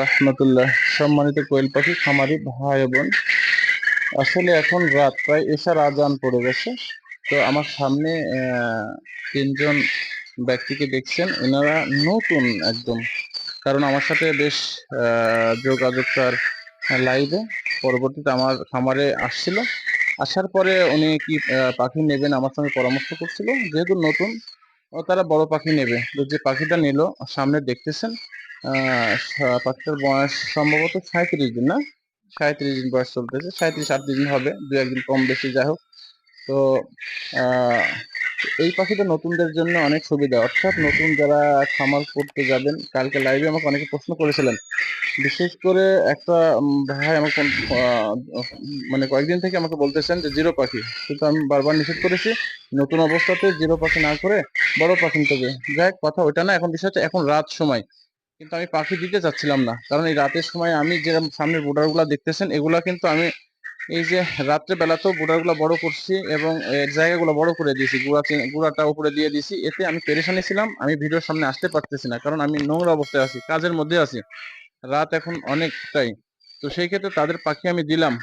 রহমতুল্লাহ। সম্মানিত কোয়েল পাখি, খামারি ভাই বোন, আসলে এখন রাত, প্রায় এশার আজান পড়ে গেছে। তো আমার সামনে তিনজন ব্যক্তিকে দেখছেন। এনারা নতুন একদম। কারণ আমার সাথে বেশ যোগাযোগ তার লাইভে পরবর্তীতে আমার খামারে আসছিল। আসার পরে উনি কি পাখি নেবেন আমার সঙ্গে পরামর্শ করছিল। যেহেতু নতুন, ও তারা বড় পাখি নেবে। যে পাখিটা নিল, সামনে দেখতেছেন। পাখিটার বয়স সম্ভবত সাঁত্রিশ দিন, না? সাঁত্রিশ দিন বয়স চলতেছে সাঁত্রিশ আটত্রিশ দিন হবে, দু একদিন কম বেশি, যাই হোক। তো এই পাখিটা নতুনদের জন্য অনেক সুবিধা। অর্থাৎ নতুন যারা খামার করতে যাবেন, কালকে লাইভে আমাকে অনেকে প্রশ্ন করেছিলেন। বিশেষ করে একটা ভাই আমাকে মানে কয়েকদিন থেকে আমাকে বলতেছেন যে জিরো পাখি। কিন্তু আমি বারবার নিষেধ করেছি, নতুন অবস্থাতে জিরো পাখি না করে বড় পাখি নিতে যাই কথা ওইটা না, এখন বিষয় হচ্ছে এখন রাত সময়। কিন্তু আমি পাখি দিতে চাচ্ছিলাম না। কারণ এই রাতের সময় আমি যে সামনের বোর্ডারগুলো দেখতেছেন, এগুলা কিন্তু আমি এই যে রাত্রে বেলাতেও বোর্ডারগুলা বড় করছি এবং জায়গাগুলো বড় করে দিয়েছি, গুড়া গুড়াটা উপরে দিয়ে দিয়েছি। এতে আমি পেরেশানি ছিলাম, আমি ভিডিওর সামনে আসতে পারতেছি না, কারণ আমি নোংরা অবস্থায় আছি, কাজের মধ্যে আছি। রাত এখন অনেকটাই। তো সেই ক্ষেত্রে তাদের পাখি আমি দিলাম।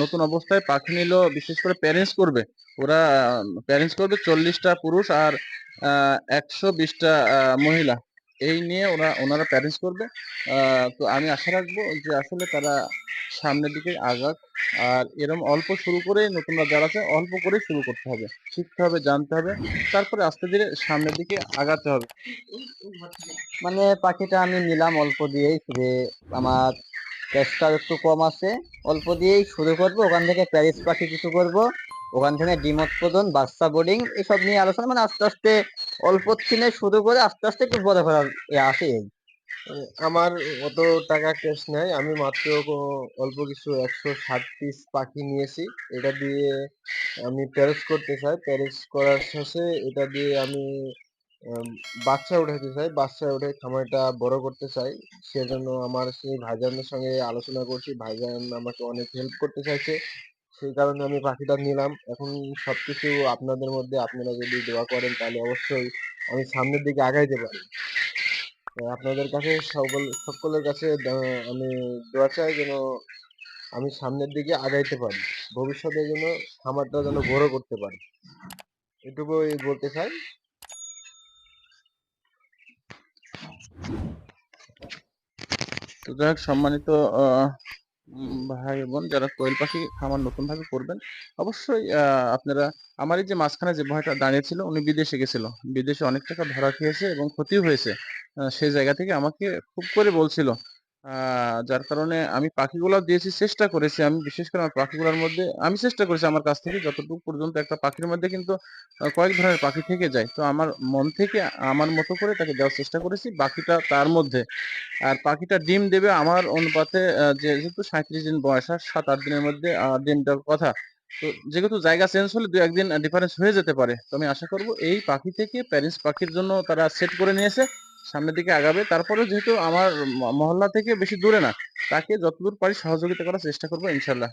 নতুন অবস্থায় পাখি নিল, বিশেষ করে প্যারেন্টস করবে। ওরা প্যারেন্টস করবে চল্লিশটা পুরুষ আর একশো বিশটা মহিলা। এই নিয়ে ওরা, ওনারা প্যারেন্টস করবে। তো আমি আশা রাখব যে আসলে তারা সামনের দিকে আগাক। আর এরকম অল্প শুরু করে নতুনরা যারা আছে, অল্প করে শুরু করতে হবে। শিখতে হবে, জানতে হবে। তারপরে আস্তে ধীরে সামনের দিকে আগাতে হবে। মানে পাখিটা আমি নিলাম অল্প দিয়েই, যে আমার ক্যাশটা একটু কম আছে, অল্প দিয়েই শুরু করব। ওখান থেকে প্যারিস পাখি কিছু করব। ওখান থেকে ডিম উৎপাদন বাচ্চা বোর্ডিং এসব নিয়ে আলোচনা মানে আস্তে আস্তে অল্প দিনে শুরু করে আস্তে আস্তে একটু বড় করার আসে। আমার অত টাকা ক্যাশ নাই, আমি মাত্র অল্প কিছু একশো ষাট পিস পাখি নিয়েছি। এটা দিয়ে আমি প্যারেস করতে চাই। প্যারেস করার শেষে এটা দিয়ে আমি বাচ্চা উঠাতে চাই। বাচ্চা উঠে খামারটা বড় করতে চাই। সেজন্য আমার সেই ভাইজানের সঙ্গে আলোচনা করছি। ভাইজান আমাকে অনেক হেল্প করতে চাইছে। সেই কারণে আমি পাখিটা নিলাম। এখন সবকিছু আপনাদের মধ্যে, আপনারা যদি দোয়া করেন তাহলে অবশ্যই আমি সামনের দিকে আগাইতে পারি। আপনাদের কাছে সকল, সকলের কাছে আমি দোয়া চাই যেন আমি সামনের দিকে আগাইতে পারি। ভবিষ্যতে যেন খামারটা যেন বড় করতে পারি। এটুকুই বলতে চাই। তো যাই হোক, সম্মানিত ভাই বোন, যারা কোয়েল পাখি খামার নতুন ভাবে করবেন, অবশ্যই আপনারা আমার এই যে মাঝখানে যে ভাইটা দাঁড়িয়ে ছিল উনি বিদেশে গেছিল। বিদেশে অনেক টাকা ধরা খেয়েছে এবং ক্ষতিও হয়েছে। সেই জায়গা থেকে আমাকে খুব করে বলছিল। যার কারণে আমি পাখিগুলো দিয়েছি, চেষ্টা করেছি আমি, বিশেষ করে আমার পাখিগুলোর মধ্যে, আমি চেষ্টা করেছি আমার কাছ থেকে, যতটুকু পর্যন্ত একটা পাখির মধ্যে কিন্তু কয়েক ধরনের পাখি থেকে যায়। তো আমার মন থেকে, আমার মতো করে তাকে দেওয়ার চেষ্টা করেছি, বাকিটা তার মধ্যে। আর পাখিটা ডিম দেবে আমার অনুপাতে যেহেতু সাঁত্রিশ দিন বয়স, আর সাত, আট দিনের মধ্যে ডিমটার কথা। তো যেহেতু জায়গা চেঞ্জ হলে দু, একদিন ডিফারেন্স হয়ে যেতে পারে। তো আমি আশা করব এই পাখি থেকে প্যারেন্টস পাখির জন্য তারা সেট করে নিয়েছে, সামনের দিকে আগাবে। তারপরে যেহেতু আমার মহল্লা থেকে বেশি দূরে না, তাকে যতদূর পারি সহযোগিতা করার চেষ্টা করব, ইনশাল্লাহ।